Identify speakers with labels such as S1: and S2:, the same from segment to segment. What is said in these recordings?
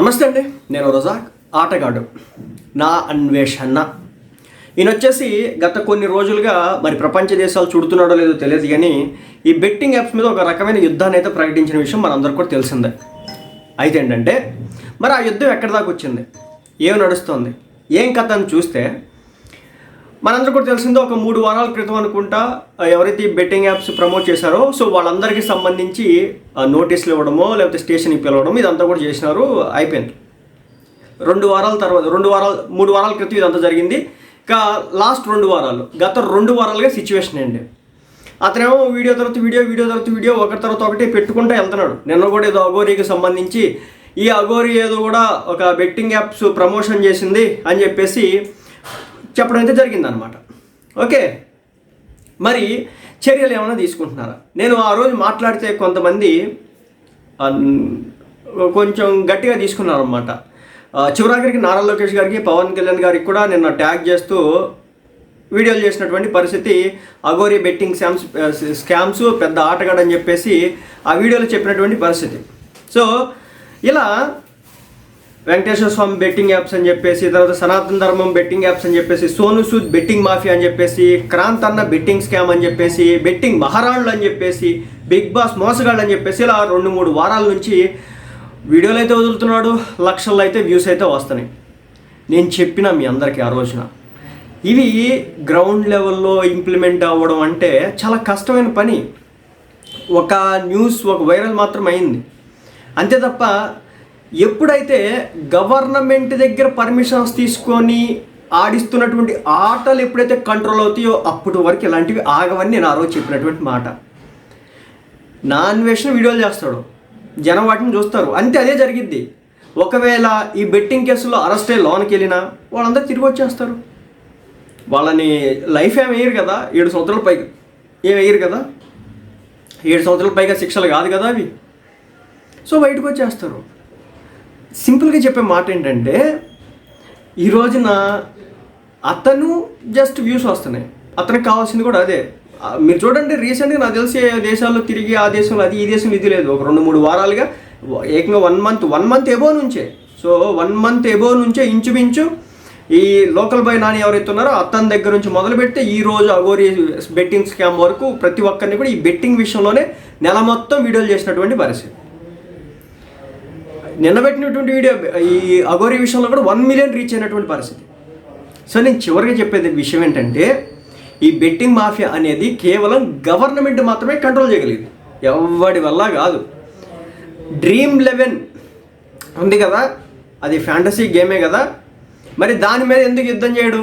S1: నమస్తే అండి. నేను రజాక్ ఆటగాడు. నా అన్వేషణ. ఈయన వచ్చేసి గత కొన్ని రోజులుగా మరి ప్రపంచ దేశాలు చూడుతున్నాడో లేదో తెలియదు కానీ ఈ బెట్టింగ్ యాప్స్ మీద ఒక రకమైన యుద్ధాన్ని అయితే ప్రకటించిన విషయం మనందరికీ కూడా తెలిసిందే. అయితే ఏంటంటే మరి ఆ యుద్ధం ఎక్కడి దాకా వచ్చింది? ఏం నడుస్తుంది? ఏం కథ అని చూస్తే మనందరూ కూడా తెలిసిందో ఒక మూడు వారాల క్రితం అనుకుంటా ఎవరైతే ఈ బెట్టింగ్ యాప్స్ ప్రమోట్ చేశారో సో వాళ్ళందరికీ సంబంధించి నోటీసులు ఇవ్వడమో లేకపోతే స్టేషన్కి పిలవడమో ఇదంతా కూడా చేసినారు అయిపోయింది. రెండు వారాల తర్వాత రెండు వారాలు మూడు వారాల క్రితం ఇదంతా జరిగింది. ఇక లాస్ట్ రెండు వారాలు గత రెండు వారాలుగా సిచ్యువేషన్ అండి అతనేమో వీడియో తర్వాత వీడియో వీడియో తర్వాత వీడియో ఒకటి తర్వాత ఒకటి పెట్టుకుంటూ వెళ్తున్నాడు. నిన్న కూడా ఏదో అఘోరీకి సంబంధించి ఈ అఘోరీ ఏదో కూడా ఒక బెట్టింగ్ యాప్స్ ప్రమోషన్ చేసింది అని చెప్పేసి చెప్పడం అయితే జరిగిందనమాట ఓకే? మరి చర్యలు ఏమైనా తీసుకుంటున్నారా? నేను ఆ రోజు మాట్లాడితే కొంతమంది కొంచెం గట్టిగా తీసుకున్నారనమాట చివరాఖరికి నారా లోకేష్ గారికి పవన్ కళ్యాణ్ గారికి కూడా నిన్న ట్యాగ్ చేస్తూ వీడియోలు చేసినటువంటి పరిస్థితి అగోరి బెట్టింగ్ స్కామ్స్ స్కామ్స్ పెద్ద ఆటగాడు అని చెప్పేసి ఆ వీడియోలో చెప్పినటువంటి పరిస్థితి. సో ఇలా వెంకటేశ్వర స్వామి బెట్టింగ్ యాప్స్ అని చెప్పేసి తర్వాత సనాతన ధర్మం బెట్టింగ్ యాప్స్ అని చెప్పేసి సోను సూద్ బెట్టింగ్ మాఫియా అని చెప్పేసి క్రాంత్ అన్న బెట్టింగ్ స్కామ్ అని చెప్పేసి బెట్టింగ్ మహారాణులు అని చెప్పేసి బిగ్ బాస్ మోసగాళ్ళు అని చెప్పేసి ఇలా రెండు మూడు వారాల నుంచి వీడియోలు అయితే వదులుతున్నాడు లక్షల్లో అయితే వ్యూస్ అయితే వస్తున్నాయి. నేను చెప్పిన మీ అందరికీ ఆ రోజున ఇవి గ్రౌండ్ లెవెల్లో ఇంప్లిమెంట్ అవ్వడం అంటే చాలా కష్టమైన పని. ఒక న్యూస్ ఒక వైరల్ మాత్రం అయింది. అంతే తప్ప ఎప్పుడైతే గవర్నమెంట్ దగ్గర పర్మిషన్స్ తీసుకొని ఆడిస్తున్నటువంటి ఆటలు ఎప్పుడైతే కంట్రోల్ అవుతాయో అప్పటి వరకు ఇలాంటివి ఆగవని నేను ఆ రోజు చెప్పినటువంటి మాట. నా అన్వేషణ వీడియోలు చేస్తాడు. జనం వాటిని చూస్తారు. అంతే అదే జరిగిద్ది. ఒకవేళ ఈ బెట్టింగ్ కేసులో అరెస్ట్ అయ్యి లోనికి వెళ్ళినా వాళ్ళందరూ తిరిగి వచ్చేస్తారు. వాళ్ళని లైఫ్ ఏం వేయరు కదా ఏడు సంవత్సరాల పైగా. ఏం వేయరు కదా? ఏడు సంవత్సరాల పైగా శిక్షలు కాదు కదా అవి. సో బయటకు వచ్చేస్తారు. సింపుల్గా చెప్పే మాట ఏంటంటే ఈ రోజున అతను జస్ట్ వ్యూస్ వస్తున్నాయి. అతనికి కావాల్సింది కూడా అదే. మీరు చూడండి రీసెంట్గా నాకు తెలిసి దేశాల్లో తిరిగి ఆ దేశంలో అది ఈ దేశంలో ఇది లేదు. ఒక రెండు మూడు వారాలుగా ఏకంగా one month one month above నుంచే. సో వన్ మంత్ ఎబో నుంచే ఇంచుమించు ఈ లోకల్ బాయ్ నాని ఎవరైతే ఉన్నారో అతని దగ్గర నుంచి మొదలు పెడితే ఈ రోజు అగోరి బెట్టింగ్ స్కామ్ వరకు ప్రతి ఒక్కరిని కూడా ఈ బెట్టింగ్ విషయంలోనే నెల మొత్తం వీడియోలు చేసినటువంటి పరిస్థితి. నిన్న పెట్టినటువంటి వీడియో ఈ అగోరి విషయంలో కూడా వన్ మిలియన్ రీచ్ అయినటువంటి పరిస్థితి. సో నేను చివరిగా చెప్పేది విషయం ఏంటంటే ఈ బెట్టింగ్ మాఫియా అనేది కేవలం గవర్నమెంట్ మాత్రమే కంట్రోల్ చేయగలిగింది. ఎవడి వల్ల కాదు. డ్రీమ్ లెవెన్ ఉంది కదా అది ఫ్యాంటసీ గేమే కదా మరి దాని మీద ఎందుకు యుద్ధం చేయడు?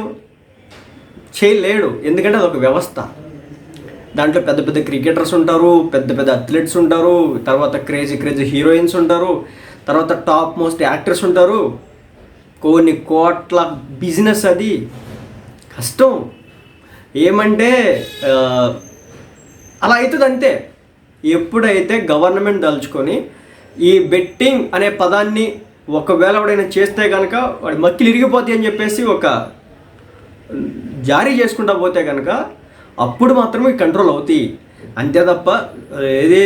S1: చేయలేడు. ఎందుకంటే అదొక వ్యవస్థ. దాంట్లో పెద్ద పెద్ద క్రికెటర్స్ ఉంటారు పెద్ద పెద్ద అథ్లెట్స్ ఉంటారు తర్వాత క్రేజీ క్రేజీ హీరోయిన్స్ ఉంటారు. తర్వాత టాప్ మోస్ట్ యాక్టర్స్ ఉంటారు. కొన్ని కోట్ల బిజినెస్ అది. కష్టం. ఏమంటే అలా అవుతుంది అంతే ఎప్పుడైతే గవర్నమెంట్ దలుచుకొని ఈ బెట్టింగ్ అనే పదాన్ని ఒకవేళ ఎవడైనా చేస్తే కనుక వాడి మక్కిలు ఇరిగిపోతాయి అని చెప్పేసి ఒక జారీ చేసుకుంటా పోతే కనుక అప్పుడు మాత్రమే కంట్రోల్ అవుతాయి. అంతే తప్ప ఏది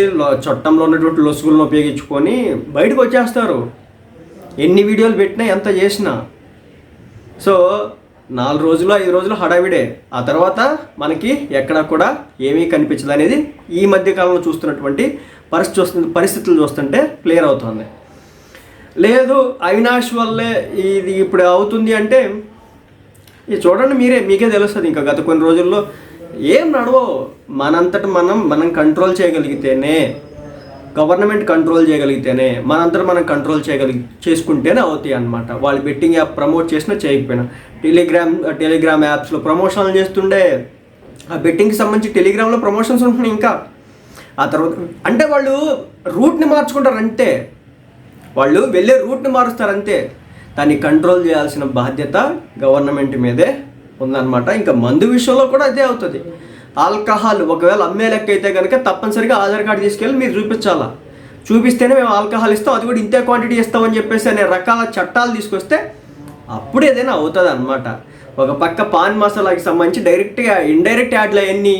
S1: చట్టంలో ఉన్నటువంటి లొసుగులను ఉపయోగించుకొని బయటకు వచ్చేస్తారు. ఎన్ని వీడియోలు పెట్టినా ఎంత చేసినా. సో నాలుగు రోజులు ఐదు రోజులు హడావిడే. ఆ తర్వాత మనకి ఎక్కడ కూడా ఏమీ కనిపించదు అనేది ఈ మధ్య కాలంలో చూస్తున్నటువంటి పరిస్థితి చూస్తు పరిస్థితులు చూస్తుంటే క్లియర్ అవుతుంది. లేదు అవినాష్ వల్లే ఇది ఇప్పుడు అవుతుంది అంటే ఇది చూడండి మీరే మీకే తెలుస్తుంది. ఇంకా గత కొన్ని రోజుల్లో ఏం నడవో మనంతట మనం మనం కంట్రోల్ చేయగలిగితేనే గవర్నమెంట్ కంట్రోల్ చేయగలిగితేనే మనంతట మనం కంట్రోల్ చేయగలిగి చేసుకుంటేనే అవుతాయి అన్నమాట. వాళ్ళు బెట్టింగ్ యాప్ ప్రమోట్ చేసినా చేయకపోయినా. టెలిగ్రామ్ టెలిగ్రామ్ యాప్స్లో ప్రమోషన్లు చేస్తుండే. ఆ బెట్టింగ్కి సంబంధించి టెలిగ్రామ్లో ప్రమోషన్స్ ఉంటున్నాయి ఇంకా. ఆ తర్వాత అంటే వాళ్ళు రూట్ని మార్చుకుంటారు అంతే వాళ్ళు వెళ్ళే రూట్ని మారుస్తారు అంతే దాన్ని కంట్రోల్ చేయాల్సిన బాధ్యత గవర్నమెంట్ మీదే. ఉందన్నమాట. ఇంకా మందు విషయంలో కూడా అదే అవుతుంది. ఆల్కహాల్ ఒకవేళ అమ్మే లెక్క అయితే కనుక తప్పనిసరిగా ఆధార్ కార్డు తీసుకెళ్ళి మీరు చూపించాలా? చూపిస్తేనే మేము ఆల్కహాల్ ఇస్తాం అది కూడా ఇంతే క్వాంటిటీ ఇస్తామని చెప్పేసి అనే రకాల చట్టాలు తీసుకొస్తే అప్పుడు ఏదైనా అవుతుంది అనమాట ఒక పక్క పాన్ మసాలాకి సంబంధించి డైరెక్ట్గా ఇండైరెక్ట్ యాడ్లు అవన్నీ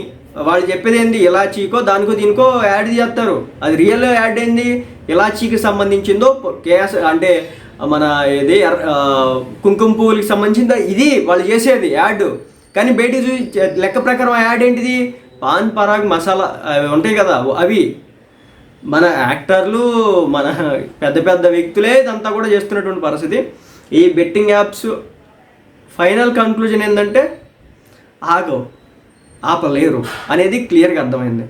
S1: వాళ్ళు చెప్పేది ఏంది? ఇలాచీకో దానికో దీనికో యాడ్ చేస్తారు. అది రియల్ యాడ్ ఏంది ఇలాచీకి సంబంధించిందో కేఎస్ అంటే మన ఇది కుంకుమ పువ్వులకి సంబంధించిన ఇది వాళ్ళు చేసేది యాడ్. కానీ బయట చూ- లెక్క ప్రకారం ఆ యాడ్ ఏంటిది? పాన్ పరాగ్ మసాలా అవి ఉంటాయి కదా అవి. మన యాక్టర్లు మన పెద్ద పెద్ద వ్యక్తులే ఇదంతా కూడా చేస్తున్నటువంటి పరిస్థితి. ఈ బెట్టింగ్ యాప్స్ ఫైనల్ కంక్లూజన్ ఏంటంటే ఆగవు ఆపలేరు అనేది క్లియర్గా అర్థమైంది.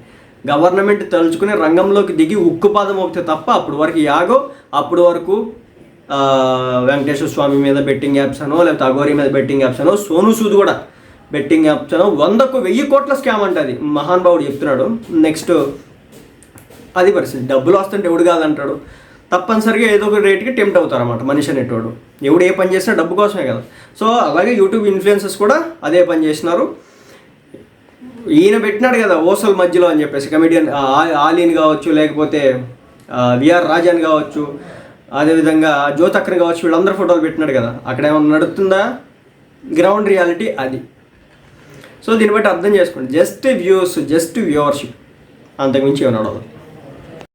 S1: గవర్నమెంట్ తలుచుకుని రంగంలోకి దిగి ఉక్కుపాదం మోపితే తప్ప అప్పుడు వరకు యాగో అప్పుడు వరకు వెంకటేశ్వర స్వామి మీద బెట్టింగ్ యాప్స్ అనో లేకపోతే అఘోరి మీద బెట్టింగ్ యాప్స్ అనో సోను సూద్ కూడా బెట్టింగ్ యాప్స్ అనో వందకు వెయ్యి కోట్ల స్కామ్ అంటది మహాన్ బాబుడు చెప్తున్నాడు. నెక్స్ట్ అది పరిస్థితి. డబ్బులు వస్తుంటే ఎవడు కాదంటాడు. తప్పనిసరిగా ఏదో ఒక రేట్కి టెంప్ట్ అవుతారు అనమాట మనిషి అనేటోడు. ఎవడు ఏ పని చేసినా డబ్బు కోసమే కదా. సో అలాగే యూట్యూబ్ ఇన్ఫ్లుయెన్సెస్ కూడా అదే పని చేసినారు ఈయన పెట్టినాడు కదా ఓసల్ మధ్యలో అని చెప్పేసి. కమెడియన్ ఆలీన్ కావచ్చు లేకపోతే విఆర్ రాజన్ కావచ్చు. అదేవిధంగా జ్యోతక్కని కావచ్చు వీళ్ళందరూ ఫోటోలు పెట్టినాడు కదా. అక్కడ ఏమన్నా నడుస్తుందా గ్రౌండ్ రియాలిటీ అది. సో దీన్ని బట్టి అర్థం చేసుకోండి. జస్ట్ వ్యూస్ జస్ట్ వ్యూవర్షిప్ అంతకుమించి ఏమైనా